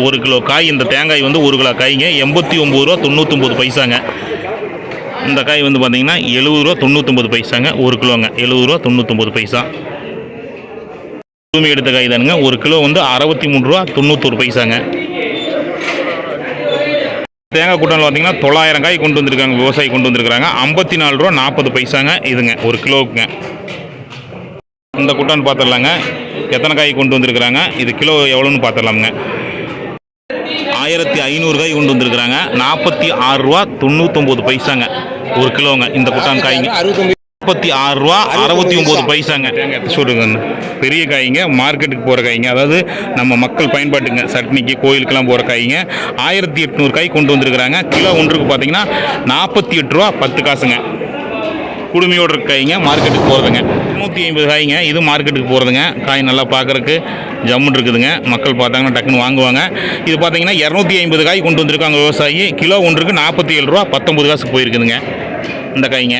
ஒரு கிலோ காய் இந்த தேங்காய் வந்து ஒரு கிலோ காய்ங்க. எண்பத்தி ஒம்பது ரூபா தொண்ணூற்றொம்பது பைசாங்க. இந்த காய் வந்து பார்த்தீங்கன்னா எழுபது ரூபா தொண்ணூற்றொம்பது பைசாங்க. ஒரு கிலோங்க. எழுபது ரூபா தொண்ணூற்றொம்பது பைசா. பூமி எடுத்த காய் தானுங்க. ஒரு கிலோ வந்து அறுபத்தி மூணு ரூபா தொண்ணூற்றொரு பைசாங்க. தேங்காய் கூட்டம் பார்த்தீங்கன்னா தொள்ளாயிரம் காய் கொண்டு வந்திருக்காங்க. விவசாயி கொண்டு வந்திருக்காங்க ஐம்பத்தி நாலு ரூபா நாற்பது பைசாங்க. இதுங்க ஒரு கிலோவுக்குங்க. இந்த குட்டான் பார்த்துடலாங்க எத்தனை காய் கொண்டு வந்திருக்கிறாங்க? இது கிலோ எவ்வளோன்னு பார்த்துடலாமுங்க ஆயிரத்தி ஐநூறு கொண்டு வந்திருக்கிறாங்க. நாற்பத்தி ஆறு ரூபா தொண்ணூத்தொம்பது பைசாங்க. ஒரு கிலோங்க இந்த குட்டான் காய்ங்க. முப்பத்தி ஆறு ரூபா அறுபத்தி ஒம்பது பைசாங்க. சொல்லுங்க பெரிய காய்ங்க மார்க்கெட்டுக்கு போகிற காய்ங்க. அதாவது நம்ம மக்கள் பயன்பாட்டுங்க. சட்னிக்கு கோயிலுக்கெல்லாம் போகிற காய்ங்க. ஆயிரத்தி எட்நூறு காய் கொண்டு வந்திருக்கிறாங்க. கிலோ ஒன்றுக்கு பார்த்தீங்கன்னா நாற்பத்தி எட்டு ரூபா பத்து காசுங்க. குடுமையோடு இருக்க காய்ங்க மார்க்கெட்டுக்கு போகிறதுங்க நூற்றி ஐம்பது காய்ங்க. இது மார்க்கெட்டுக்கு போகிறதுங்க காய் நல்லா பார்க்குறக்கு ஜம்முன்னு இருக்குதுங்க. மக்கள் பார்த்தாங்கன்னா டக்குன்னு வாங்குவாங்க. இது பார்த்தீங்கன்னா இரநூத்தி ஐம்பது காய் கொண்டு வந்திருக்காங்க விவசாயி. கிலோ ஒன்றுக்கு நாற்பத்தி ஏழு ரூபா பத்தொம்பது காசுக்கு போயிருக்குதுங்க. இந்த காய்ங்க.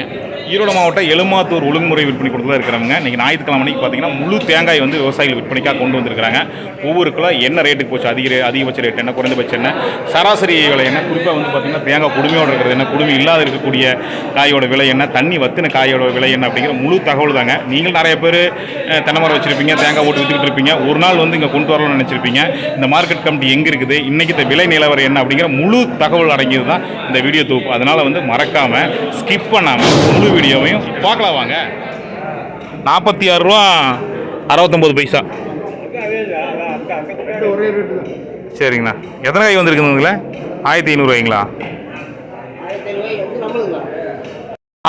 ஈரோடு மாவட்டம் எழுமாத்தூர் ஒழுங்குமுறை விற்பனை கொடுத்து இருக்கிறவங்க. இன்றைக்கி ஞாயிற்றுக்கிழமை மணிக்கு பார்த்தீங்கன்னா முழு தேங்காய் வந்து விவசாயிகள் விற்பனைக்காக கொண்டு வந்திருக்கிறாங்க. ஒவ்வொரு கிலோ என்ன ரேட்டுக்கு போச்சு? அதிக ரே- அதிகபட்ச ரேட் என்ன? குறைந்தபட்சம் என்ன? சராசரி விலை என்ன? குறிப்பாக வந்து பார்த்தீங்கன்னா தேங்காய் குடுமையோடு இருக்கிறது என்ன? குடுமி இல்லாத இருக்கக்கூடிய காயோட விலை என்ன? தண்ணி வத்தின காயோட விலை என்ன? அப்படிங்கிற முழு தகவல் தாங்க. நீங்கள் நிறைய பேர் தென்னை மரம் வச்சுருப்பீங்க தேங்காய் ஓட்டு விற்றுக்கிட்டு இருப்பீங்க. ஒரு நாள் வந்து இங்கே கொண்டு வரணும்னு நினச்சிருப்பீங்க. இந்த மார்க்கெட் கமிட்டி எங்கே இருக்குது? இன்றைக்கி இந்த விலை நிலவரம் என்ன? அப்படிங்கிற முழு தகவல் அடங்கியது தான் இந்த வீடியோ தொகுப்பு. அதனால் வந்து மறக்காமல் ஸ்கிப் பண்ணாமல் முழு வீடியோவையும் பார்க்கலாம் வாங்க. நாற்பத்தி ஆறு ரூபா அறுபத்தொம்போது பைசா. சரிங்கண்ணா. எத்தனை காய் வந்திருக்குதுங்களா ஆயிரத்தி ஐநூறுவாய்ங்களா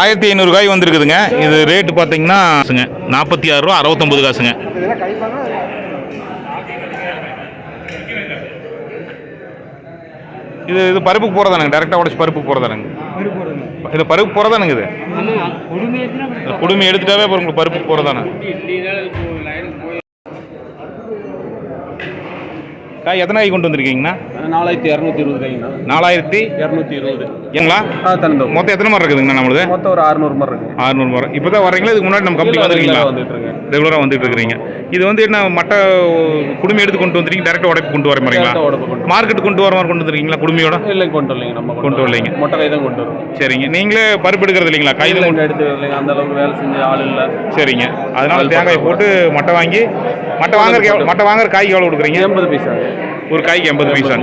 ஆயிரத்தி ஐநூறு காய் வந்திருக்குதுங்க. இது ரேட்டு பார்த்தீங்கன்னா நாற்பத்தி ஆறு ரூபா அறுபத்தொம்பது காசுங்க. இது இது பருப்புக்கு போகிறதானுங்க டேரெக்டாக உடச்சி பருப்புக்கு போகிறதானுங்க இது பருப்பு போகிறதானுங்க இது? குடுமி எடுத்துட்டாவே அப்புறம் உங்களுக்கு பருப்புக்கு போகிறதானே காய் எத்தனை காய் கொண்டு வந்திருக்கீங்கண்ணா? நாலாயிரத்தி இரநூத்தி இருபது கைங்கண்ணா. நாலாயிரத்தி இரநூத்தி இருபது. ஏங்களா தந்தோம் மொத்தம் எத்தனை மரம் இருக்குதுங்கண்ணா நம்மளுது? மொத்தம் ஒரு அறுநூறு மரம் இருக்கு ஆறுநூறு மரம் இப்போ தான் வரீங்களா இதுக்கு முன்னாடி நம்ம கம்பெனி வந்துருக்கீங்களா? ரெகுலராக வந்துட்டு இருக்கிறீங்க இது வந்து என்ன மட்டை குடுமி எடுத்து கொண்டு வந்துருக்கீங்க? டேரெக்டாக உடைப்பு கொண்டு வர மாதிரிங்களா? மார்க்கெட் கொண்டு வர மாதிரி கொண்டு வந்துருக்கீங்களா குடுமியோட? இல்லை கொண்டு வரலைங்க. நம்ம கொண்டு வரலைங்க. மொட்டை கை தான் கொண்டு வரோம். சரிங்க. நீங்களே பருப்பு எடுக்கிறது இல்லைங்களா? கையில் கையில் எடுத்து வரலைங்க அந்த அளவுக்கு வேலை செஞ்ச ஆள் இல்லை. சரிங்க. அதனால தேங்காய் போட்டு மட்டை வாங்கி மட்டை எவ்வளோ மட்டை வாங்குற காய்க்கு எவ்வளோ கொடுக்குறீங்க? எண்பது பைசா. ஒரு காய்க்கு எண்பது பைசா.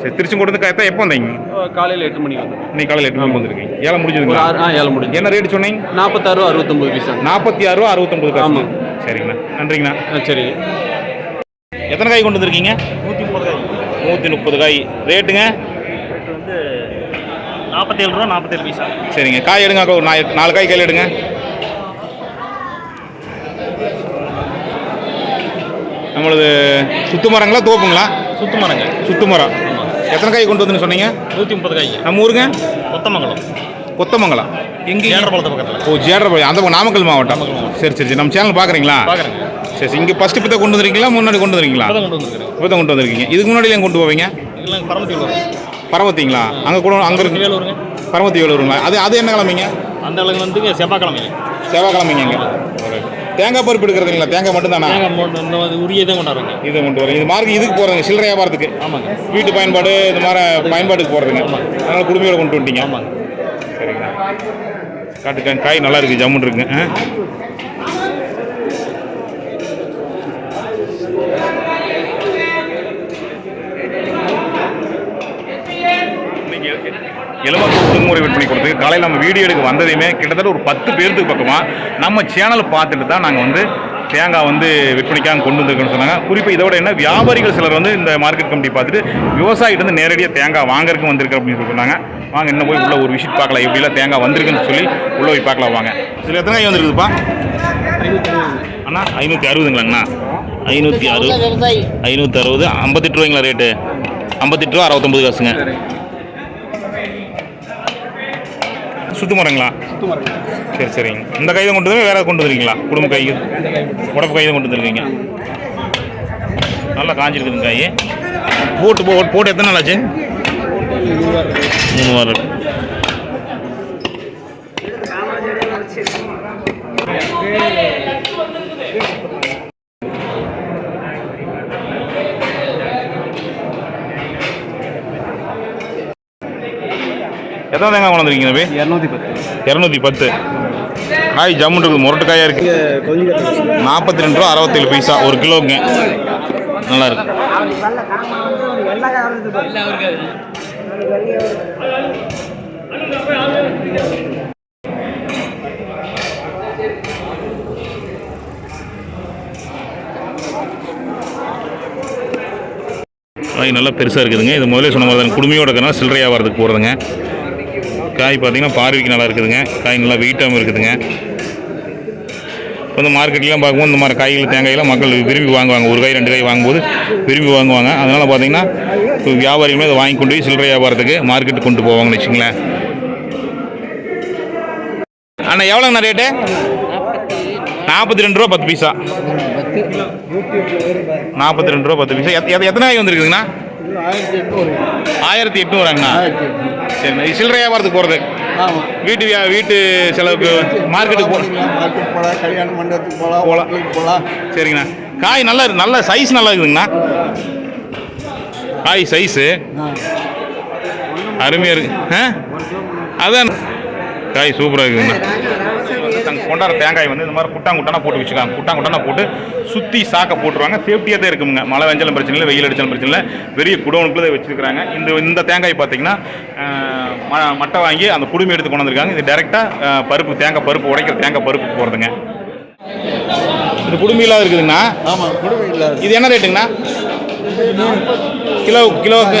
சரி திருச்செங்கோடு வந்து காய்த்தா எப்போ வந்தீங்க? காலையில் எட்டு மணிக்கு வந்து இன்னைக்கு காலையில் எட்டு மணிக்கு வந்திருக்கீங்க. ஏழை முடிஞ்சதுங்களா? ஆறு ஆ ஏழை முடிஞ்சு என்ன ரேட் சொன்னீங்க? நாற்பத்தாறு ரூபா அறுபத்தொம்பது பைசா. நாற்பத்தி ஆறு ரூபா அறுபத்தொம்பது ஆமாம். சரிங்கண்ணா. நன்றிங்கண்ணா. ஆ சரிங்க எத்தனை காய் கொண்டு வந்திருக்கீங்க? நூற்றி முப்பது காய். நூற்றி முப்பது காய். ரேட்டுங்க? ரேட்டு வந்து நாற்பத்தேழு ரூபா நாற்பத்தேழு பைசா. சரிங்க. காய் எடுங்க அக்கா, ஒரு நாலு நாலு காய் கையில் எடுங்க. நம்மளது சுத்து மரங்களா தோப்புங்களா? சுத்து மரங்க சுத்து மரம் எத்தனை காய் கொண்டு வந்துன்னு சொன்னீங்க? நூற்றி முப்பது காய். நம்ம ஊருங்க? கொத்தமங்கலம். கொத்தமங்கலம். எங்கே ஏழரபாளத்து பக்கத்தில். ஓ ஜேடரபாளையம் அந்த நாமக்கல் மாவட்டம். சரி சரி சரி. நம்ம சேனல் பார்க்குறீங்களா? பார்க்குறேங்க. சரி சரி. இங்கே ஃபஸ்ட்டு இப்போ தான் கொண்டு வந்துருக்கீங்களா? முன்னாடி கொண்டு வந்துருக்கீங்களா? இப்போ தான் கொண்டு வந்திருக்கீங்க. இதுக்கு முன்னாடி கொண்டு போவீங்க? பரமத்திங்களா? அங்கே கூட அங்கே இருக்கு. பரமத்தி வேலூருங்களா அது அது என்ன கிழமைங்க? அந்த அளவுக்கு வந்து செவ்வாய்க்கிழமைங்க. செவ்வாய்க்கிழமைங்க. தேங்காய் பருப்பு எடுக்கிறதுங்களா? தேங்காய் மட்டும் தானா தேங்காய் உரிய தான் கொண்டாடுறாங்க இதை கொண்டு வரேன் இது மார்க் இதுக்கு போகிறதுங்க சில்லறை வியாபாரத்துக்கு. ஆமாங்க. வீட்டு பயன்பாடு இந்த மாதிரி பயன்பாட்டுக்கு போகிறதுங்க அதனால் குடுமையோட கொண்டு வந்துட்டீங்க. ஆமாங்க. சரிங்கண்ணா காட்டுக்காய் காய் நல்லா இருக்குது ஜம்முன்னு இருக்குங்க ஆ? இன்னைக்கு விற்பனை கொடுத்து காலையில் நம்ம வீடியோ எடுக்க வந்ததையுமே கிட்டத்தட்ட ஒரு பத்து பேர்த்துக்கு பக்கமாக நம்ம சேனலை பார்த்துட்டு தான் நாங்கள் வந்து தேங்காய் வந்து விற்பனைக்காக கொண்டு வந்திருக்கோன்னு சொன்னாங்க. குறிப்பாக இதோட என்ன வியாபாரிகள் சிலர் வந்து இந்த மார்க்கெட் கமிட்டி பார்த்துட்டு விவசாயிகிட்ட வந்து நேரடியாக தேங்காய் வாங்குறதுக்கு வந்திருக்கு அப்படின்னு சொல்லி சொன்னாங்க. வாங்க இன்னும் போய் உள்ள ஒரு விசிட் பார்க்கலாம். எப்படிலாம் தேங்காய் வந்திருக்குன்னு சொல்லி உள்ளே போய் பார்க்கலாம் வாங்க. சில எத்தனை காய் வந்திருக்குதுப்பா? அண்ணா ஐநூற்றி அறுபதுங்களாங்கண்ணா. ஐநூற்றி அறுபது ஐநூற்றி அறுபது ஐம்பத்தெட்டு ரூபாய்ங்களா ரேட்டு ஐம்பத்தெட்டு ரூபா அறுபத்தொம்பது காசுங்க. சுத்து மரங்களா? சுத்து சரி சரிங்க. இந்த கை தான் கொண்டு வந்து வேற கொண்டு வந்துருக்கீங்களா? குடும்ப கை? உடம்பு கை தான் கொண்டு வந்துருக்கீங்க. நல்லா காஞ்சிருக்குதுங்க காய் போட்டு போட்டு எத்தனை நாள் ஆச்சு? மூணு வாரம். எத்தனை தேங்காய் கொண்டாந்துருக்கீங்க தம்பி? இரநூத்தி பத்து. இரநூத்தி பத்து. காய் ஜம்முன் இருக்குது முரட்டு காயாக இருக்குது நாற்பத்தி ரெண்டு ரூபா அறுபத்தேழு பைசா ஒரு கிலோங்க நல்லா இருக்கு. காய் நல்லா பெருசாக இருக்குதுங்க. இது முதல்ல சொன்ன மாதிரி தான் குடுமையோட இருக்கிறனால சில்லறை வியாபாரத்துக்கு போகிறதுங்க காய் பார்த்தீங்கன்னா பார்வைக்கு நல்லா இருக்குதுங்க. காய் நல்லா வெயிட்டாகவும் இருக்குதுங்க. இப்போ இந்த மார்க்கெட்லாம் பார்க்கும்போது இந்த மாதிரி காய்கள் தேங்காயெல்லாம் மக்கள் விரும்பி வாங்குவாங்க. ஒரு காய் ரெண்டு காய் வாங்கும்போது விரும்பி வாங்குவாங்க. அதனால் பார்த்தீங்கன்னா வியாபாரிகளுமே அதை வாங்கி கொண்டு போய் சில்லறை வியாபாரத்துக்கு மார்க்கெட்டுக்கு கொண்டு போவாங்கன்னு வச்சுங்களேன் அண்ணா எவ்வளோங்கண்ணா ரேட்டு? நாற்பத்தி ரெண்டு ரூபா பத்து பைசா. நாற்பத்தி ரெண்டு ரூபா பத்து பைசா. எத்தனை காய் வந்துருக்குதுங்கண்ணா? ஆயிரத்தி எட்நூறாங்கண்ணா சரிண்ணா இது சில்லறை வியாபாரத்துக்கு போகிறது வீட்டு வியா வீட்டு செலவுக்கு மார்க்கெட்டுக்கு போகலாம் கல்யாண மண்டபத்துக்கு போகலாம். ஹோட்டலுக்கு போகலாம் சரிங்கண்ணா. காய் நல்ல நல்ல சைஸ் நல்லா இருக்குதுங்கண்ணா. காய் சைஸு அருமையாக இருக்கு. ஆ? அதான். காய் சூப்பராக இருக்குதுங்கண்ணா தங்க கொண்டாட தேங்காய் வந்து இந்த மாதிரி குட்டாங்குட்டானா போட்டு வச்சுக்காங்க குட்டாங்குட்டானா போட்டு சுற்றி சாக்கை போட்டுருவாங்க. சேஃப்டியாக தான் இருக்குங்க. மழை வெஞ்சாலும் பிரச்சனை இல்லை வெயில் அடிச்சாலும் பிரச்சனை இல்லை. பெரிய குடோனுக்குள்ளே வச்சுருக்காங்க இந்த இந்த தேங்காய் பார்த்தீங்கன்னா மட்டை வாங்கி அந்த குடுமி எடுத்து கொண்டு வந்திருக்காங்க. இது டேரெக்டாக பருப்பு தேங்காய் பருப்பு உடைக்கிற தேங்காய் பருப்பு போகிறதுங்க இது குடுமி இல்லாத இருக்குதுங்கண்ணா ஆமாம் இது என்ன ரேட்டுங்கண்ணா? கிலோ கிலோவுக்கு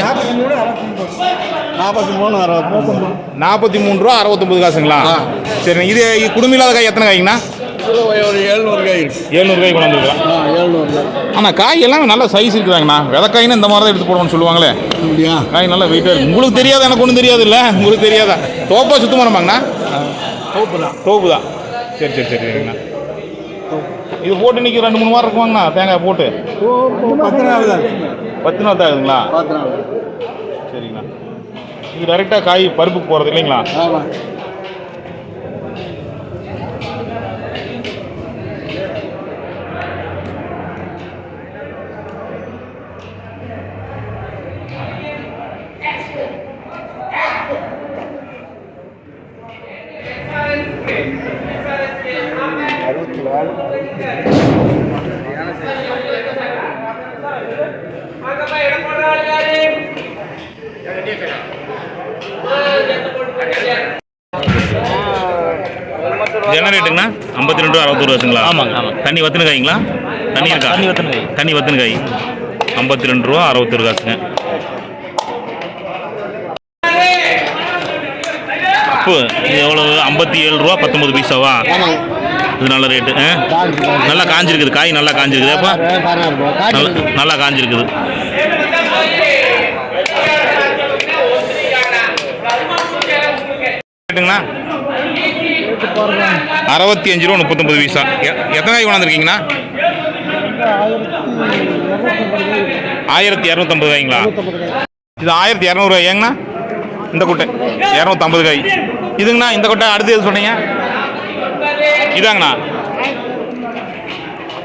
நாற்பத்தி மூணு அறுபத்தி நாற்பத்தி மூணு ரூபா அறுபத்தொம்பது காசுங்களா? சரிண்ணா. இது குடும்பம் இல்லாத காய் எத்தனை காய்ங்கண்ணா? ஒரு ஏழ்நூறு காய் இருக்கு ஏழ்நூறு காய் கொண்டு வந்துருக்கலாம் ஆ ஏழ்நூறு காய் ஆனால் காய் எல்லாமே நல்ல சைஸ் இருக்குதாங்கண்ணா. விதக்காயின்னு இந்த மாதிரி தான் எடுத்து போடணும்னு சொல்லுவாங்களே. அப்படியா? காய் நல்லா வெயிட்டாக இருக்கு. உங்களுக்கு தெரியாது? எனக்கு ஒன்றும் தெரியாது இல்லை உங்களுக்கு தெரியாதா? தோப்பா சுத்தமாக இருப்பாங்கண்ணா சோப்பு தான் தோப்பு தான் சரி சரி சரி சரிங்கண்ணா. இது போட்டு இன்னைக்கு ரெண்டு மூணு வாரம் இருக்குமாங்கண்ணா தேங்காய் போட்டு? பத்து நாள் தான். பத்து நாள் தான் ஆகுதுங்களா? பத்து நாள். சரிங்கண்ணா. இது டேரெக்டாக காய் பருப்புக்கு போகிறது இல்லைங்களா? ஆமாம். இது என்ன ரேட்டுங்கண்ணா ஐம்பத்தி ரெண்டு ரூபா அறுபத்தொரு வருஷங்களா? ஆமாங்க, ஆமாங்க. தண்ணி வத்துன காய்ங்களா? தண்ணி இருக்கா? தண்ணி வத்துன காய். தண்ணி வத்துன காய். ஐம்பத்தி ரெண்டு ரூபா அறுபத்தொரு காசுங்க. உப்பு இது எவ்வளவு? ஐம்பத்தி ஏழு ரூபா பத்தொம்பது பைசாவா? இது நல்ல ரேட்டு ஆ? நல்லா காஞ்சிருக்குது. காய் நல்லா காஞ்சிருக்குது. அப்போ. நல்லா நல்லா காஞ்சிருக்குது. ரேட்டுங்கண்ணா அறுபத்தி அஞ்சு ரூபா முப்பத்தொம்பது பைசா. எ- எத்தனை காய் கொண்டாந்துருக்கீங்கண்ணா ஆயிரத்தி இரநூத்தம்பது காய்ங்களா? இது ஆயிரத்தி இரநூறுவா ஏங்கண்ணா? இந்த கொட்டை. இரநூத்தம்பது காய். இதுங்கண்ணா இந்த கொட்டை அடுத்து எது சொன்னீங்க? இதாங்கண்ணா.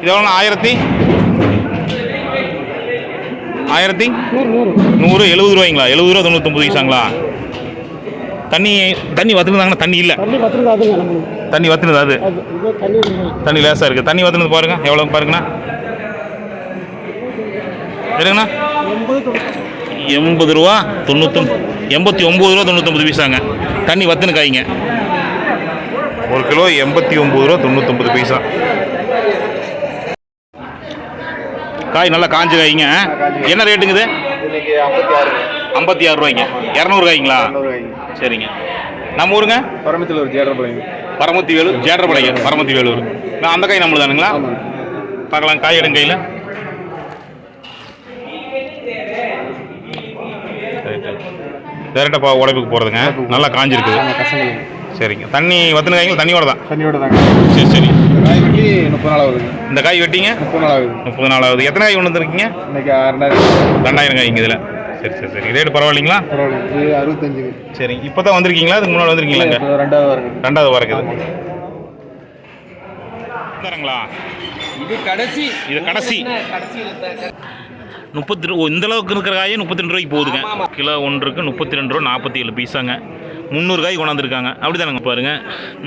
இது எவ்வளோண்ணா? ஆயிரத்தி? ஆயிரத்தி? நூறு எழுபது ரூபாய்ங்களா? எழுபது ரூபா தொண்ணூத்தொம்பது பைசாங்களா தண்ணி தண்ணி வத்துனதாங்கண்ணா தண்ணி இல்லை. தண்ணி வத்துனது அது தண்ணி லேசாக இருக்குது தண்ணி வத்துனது பாருங்க. எவ்வளோ பாருங்கண்ணா. சரிங்கண்ணா எண்பது ரூபா தொண்ணூத்தொம் எண்பத்தி ஒம்பது ரூபா தொண்ணூத்தொம்பது பைசாங்க. தண்ணி வத்துன காய்ங்க ஒரு கிலோ எண்பத்தி ஒம்பது ரூபா தொண்ணூத்தொம்பது பைசா. காய் நல்லா காஞ்ச காய்ங்க. என்ன ரேட்டுங்குது ஐம்பத்தி ஆறு ரூபாய்ங்க. இரநூறு காய்ங்களா? சரிங்க. நம்ம ஊருங்க? பரமத்தில் ஒரு ஜேடர்பாளையம். பரமத்தி வேலூர் ஜேட்டர்பாளையம் பரமத்தி வேலூர் நான் அந்த காய் நம்மளுக்கு தானுங்களா பார்க்கலாம் காய் எடுங்க கையில். டேரெக்டாக பா உழைப்புக்கு போகிறதுங்க நல்லா காஞ்சிருக்குது. சரிங்க. தண்ணி வத்துன காய்கள் தண்ணியோட தான். தண்ணியோட தாங்க. சரி சரி. காய் வெட்டி முப்பது நாள் ஆகுதுங்க இந்த காய் வெட்டிங்க? முப்பது நாள் ஆகுது முப்பது நாலாவது எத்தனை காய் கொண்டு வந்துருக்கீங்க? இன்னைக்கு ரெண்டாயிரம் ரெண்டாயிரம் காய்ங்க இதில். சரி சரி சரி. ரேட்டு பரவாயில்லைங்களா? பரவாயில்ல. இது அறுபத்தஞ்சு. சரி இப்போ தான் வந்திருக்கீங்களா? அதுக்கு முன்னாடி வந்திருக்கீங்களாங்க இப்போ ரெண்டாவது வருது ரெண்டாவது வரக்குது தரங்களா? இது கடைசி. இது கடைசி. முப்பத்தி இந்த அளவுக்கு இருக்கிற காயே முப்பத்தி ரெண்டு ரூபாய்க்கு போகுதுங்க. கிலோ ஒன்றுக்கு முப்பத்தி ரெண்டு ரூபா நாற்பத்தி ஏழு பைசாங்க. முந்நூறு காய் கொண்டாந்துருக்காங்க. அப்படி தானங்க பாருங்கள்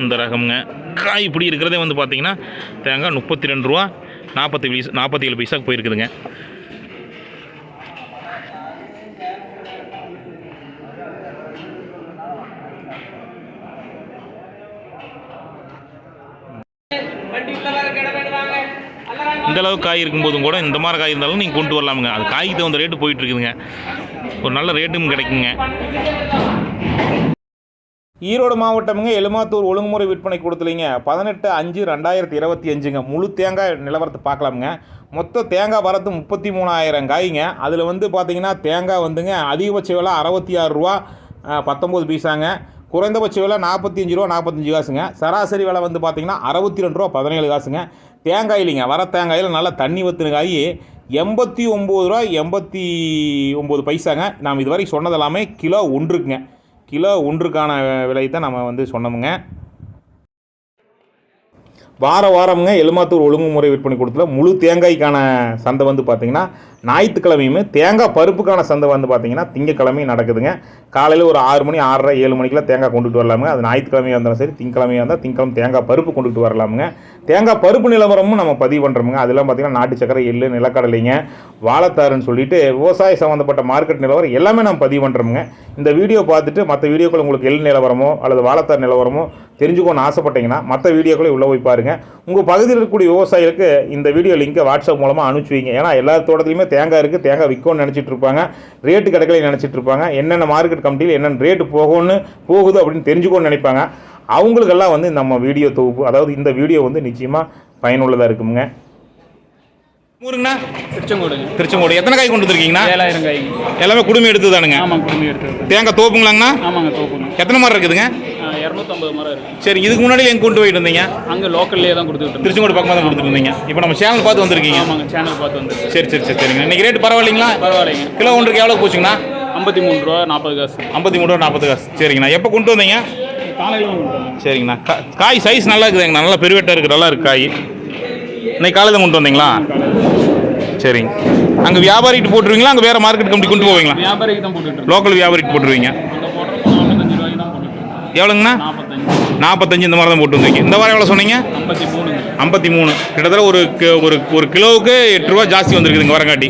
இந்த ரகம்ங்க. காய் இப்படி இருக்கிறதே வந்து பார்த்தீங்கன்னா தேங்காய் முப்பத்தி ரெண்டு ரூபா நாற்பத்தி பைசா நாற்பத்தி ஏழு பைசாக்கு போயிருக்குதுங்க. இந்த அளவு காய் இருக்கும்போதும் கூட இந்த மாதிரி காய் இருந்தாலும் நீங்கள் கொண்டு வரலாமுங்க. அது காய்க்கு தகுந்த ரேட்டு போயிட்டு இருக்குதுங்க. ஒரு நல்ல ரேட்டும் கிடைக்குங்க. ஈரோடு மாவட்டமுங்க எலுமாத்தூர் ஒழுங்குமுறை விற்பனை கொடுத்துலிங்க. பதினெட்டு அஞ்சு ரெண்டாயிரத்தி இருபத்தி அஞ்சுங்க. முழு தேங்காய் நிலவரத்தை பார்க்கலாமுங்க. மொத்த தேங்காய் வரத்து முப்பத்தி மூணாயிரம் காய்ங்க. அதில் வந்து பார்த்தீங்கன்னா தேங்காய் வந்துங்க அதிகபட்ச விலை அறுபத்தி ஆறு ரூபா பத்தொம்போது பைசாங்க. குறைந்தபட்ச விலை நாற்பத்தஞ்சு ரூபா நாற்பத்தஞ்சு காசுங்க. சராசரி விலை வந்து பார்த்தீங்கன்னா அறுபத்தி ரெண்டு ரூபா பதினேழு காசுங்க. தேங்காய் இல்லைங்க. வர தேங்காயில் நல்லா தண்ணி வத்துன காய் எண்பத்தி ஒம்பது ரூபா எண்பத்தி ஒம்பது பைசாங்க. நாம் இதுவரைக்கும் சொன்னதெல்லாமே கிலோ ஒன்றுக்குங்க. கிலோ ஒன்றுக்கான விலை தான் நம்ம வந்து சொன்னோமுங்க. வார வாரமுங்க எலுமாத்தூர் ஒழுங்குமுறை விற்பனை கொடுத்துல முழு தேங்காய்க்கான சந்தை வந்து பார்த்திங்கன்னா ஞாயிற்றுக்கிழமையுமே தேங்காய் பருப்புக்கான சந்தை வந்து பார்த்திங்கன்னா திங்கக்கிழமையும் நடக்குதுங்க. காலையில் ஒரு ஆறு மணி ஆறரை ஏழு மணிக்கெல்லாம் தேங்காய் கொண்டுட்டு வரலாமுங்க. அது ஞாயிற்றுக்கிழமையாக இருந்தாலும் சரி திங்கக்கிழமையாக இருந்தால் திங்கக்கிழமை தேங்காய் பருப்பு கொண்டுட்டு வரலாமுங்க. தேங்காய் பருப்பு நிலவரமும் நம்ம பதிவு பண்ணுறோமுங்க அதெல்லாம் பார்த்திங்கன்னா நாட்டு சக்கரை எள்ளு நிலக்கடலைங்க வாழைத்தாருன்னு சொல்லிட்டு விவசாய சம்மந்தப்பட்ட மார்க்கெட் நிலவரம் எல்லாமே நம்ம பதிவு பண்ணுறோமுங்க இந்த வீடியோ பார்த்துட்டு மற்ற வீடியோக்கள் உங்களுக்கு எள் நிலவரமோ அல்லது வாழைத்தார் நிலவரமோ தெரிஞ்சுக்கணும்னு ஆசைப்பட்டீங்கன்னா மற்ற வீடியோக்களை உள்ளே போய் பாருங்கள் உங்கள் பகுதியில் இருக்கக்கூடிய விவசாயிகளுக்கு இந்த வீடியோ லிங்க்கை வாட்ஸ்அப் மூலமாக அனுப்பிச்சு வைங்க. ஏன்னா எல்லா தோட்டத்துலையுமே தேங்காய் இருக்குது தேங்காய் விற்கும்னு நினச்சிட்டு இருப்பாங்க. ரேட்டு கிடைக்கல நினச்சிட்டு இருப்பாங்க. என்னென்ன மார்க்கெட் கமிட்டியில் என்னென்ன ரேட்டு போகும்னு போகுது அப்படின்னு தெரிஞ்சுக்கணும்னு நினைப்பாங்க. அவங்களுக்கெல்லாம் வந்து நம்ம வீடியோ தொகுப்பு அதாவது இந்த வீடியோ வந்து நிச்சயமாக பயனுள்ளதாக இருக்குங்க ஊருங்கண்ணா? திருச்செங்கோடுங்க. திருச்செங்கோடு. எத்தனை காய் கொண்டு வந்துருக்கீங்கண்ணா? ஏழாயிரம் காய். எல்லாமே குடும்பம் எடுத்து தானுங்க ஆமாங்க குடும்பம் எடுத்துருக்கு தேங்காய் தோப்புங்களாங்கண்ணா? ஆமாங்க தோப்புங்க. எத்தனை மரம் இருக்குதுங்க? இரநூத்தம்பது மரம் இருக்கு. சரி இதுக்கு முன்னாடி எங்க கொண்டு போயிட்டு இருந்தீங்க அங்கே லோக்கல்லே தான் கொடுத்துட்டு இருந்தோம். திருச்செங்கோடு பக்கமாக தான் கொடுத்துட்டு இருந்தீங்க இப்போ நம்ம சேனல் பார்த்து வந்திருக்கீங்க. ஆமாங்க சேனல் பார்த்து வந்து சரி சரி சரி சரிங்க. இன்னைக்கு ரேட் பரவாயில்லைங்களா? பரவாயில்லைங்க. கிலோ ஒன்றுக்கு எவ்வளோ போச்சுங்கண்ணா? ஐம்பத்தி மூணு ரூபா நாற்பது காசு. ஐம்பத்தி மூணு ரூபா நாற்பது காசு. சரிங்கண்ணா. எப்போ கொண்டு வந்தீங்க? சரிங்கண்ணா. கா- காய் சைஸ் நல்லா இருக்குதுங்கண்ணா. நல்லா பெருவெட்டாக இருக்குது நல்லா இருக்கு காய். இன்னைக்கு காலையில் கொண்டு வந்தீங்களா? சரிங்க அங்கே வியாபாரிகிட்ட போட்டுருவீங்களா? அங்கே வேறு மார்க்கெட் கம்பெனி கொண்டு போவீங்களா? வியாபாரிக்கு லோக்கல் வியாபாரிகிட்ட போட்டுருவீங்க. எவ்வளோங்கண்ணா? நாற்பத்தஞ்சு இந்த மாதிரி தான் போட்டு வந்தீங்க இந்த வாரம் எவ்வளோ சொன்னீங்க? ஐம்பத்தி மூணு. கிட்டத்தட்ட ஒரு ஒரு ஒரு கிலோவுக்கு எட்டு ரூபா ஜாஸ்தி வந்திருக்குதுங்க வரங்காட்டி.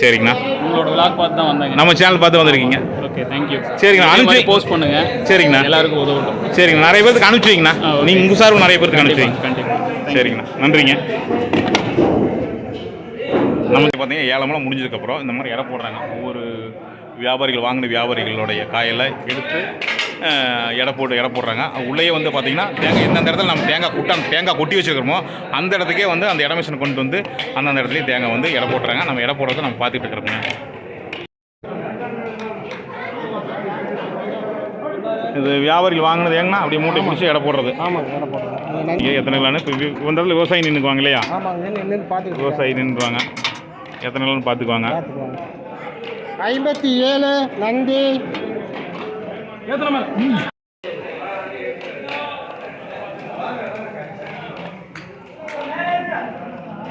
சரிங்கண்ணா. உங்களோட விளாக் பார்த்து தான் வந்தாங்க. நம்ம சேனல் பார்த்து வந்திருக்கீங்க. ஓகே தேங்க்யூ சரிங்கண்ணா அனுப்பிச்சு போஸ்ட் பண்ணுங்க. சரிங்கண்ணா. எல்லாருக்கும் உதவட்டும். சரிங்கண்ணா நிறைய பேருக்கு அனுப்பிச்சு வைங்கண்ணா. ஆ, ஓகே. நீங்கள் உங்கள் சார்பு நிறைய பேருக்கு அனுப்பிச்சு வைங்க. கண்டிப்பாக சரிங்கண்ணா நன்றிங்க. நமக்கு பார்த்தீங்கன்னா ஏழமெல்லாம் முடிஞ்சதுக்கப்புறம் இந்த மாதிரி எடை போடுறாங்க. ஒவ்வொரு வியாபாரிகள் வாங்கின வியாபாரிகளுடைய காயெல்லாம் எடுத்து எடை போட்டு எடை போடுறாங்க. உள்ளேயே வந்து பார்த்தீங்கன்னா தேங்காய் எந்தெந்த இடத்துல நம்ம தேங்காய் குட்டான் தேங்காய் கொட்டி வச்சுருக்கிறோமோ அந்த இடத்துக்கே வந்து அந்த இட மிஷின் கொண்டு வந்து அந்தந்த இடத்துலையும் தேங்காய் வந்து எடை போட்டுறாங்க. நம்ம எடை போடுறத நம்ம பார்த்துட்டு இருக்கிறோங்க இது வியாபாரிகள் வாங்கினது ஏங்கண்ணா அப்படியே மூட்டை பிடிச்சி எடை போடுறது. இங்கே எத்தனை கிலோன்னு இப்போ இந்த இடத்துல விவசாயி நின்றுக்குவாங்க இல்லையா? விவசாயி நின்றுவாங்க எத்தனை கிலோன்னு பார்த்துக்குவாங்க. பார்த்துக்குவாங்க. ஐம்பத்தி ஏழு நந்தி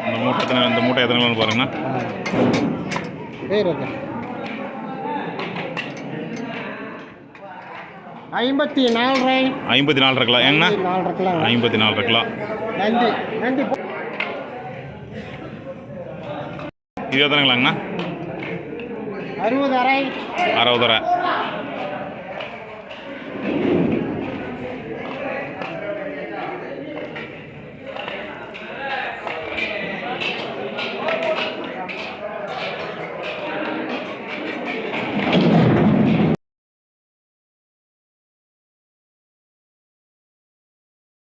இந்த மூட்டை எத்தனை இந்த மூட்டை எத்தனை கிலோன்னு பாருங்கண்ணா. ஐம்பத்தி நாலரை. ஐம்பத்தி நாலரை கிலோ. ஏங்கண்ணா? ஐம்பத்தி நாலரை கிலோ. நந்தி போ- இது எத்தனை கிலோங்கண்ணா? அறுபது அரை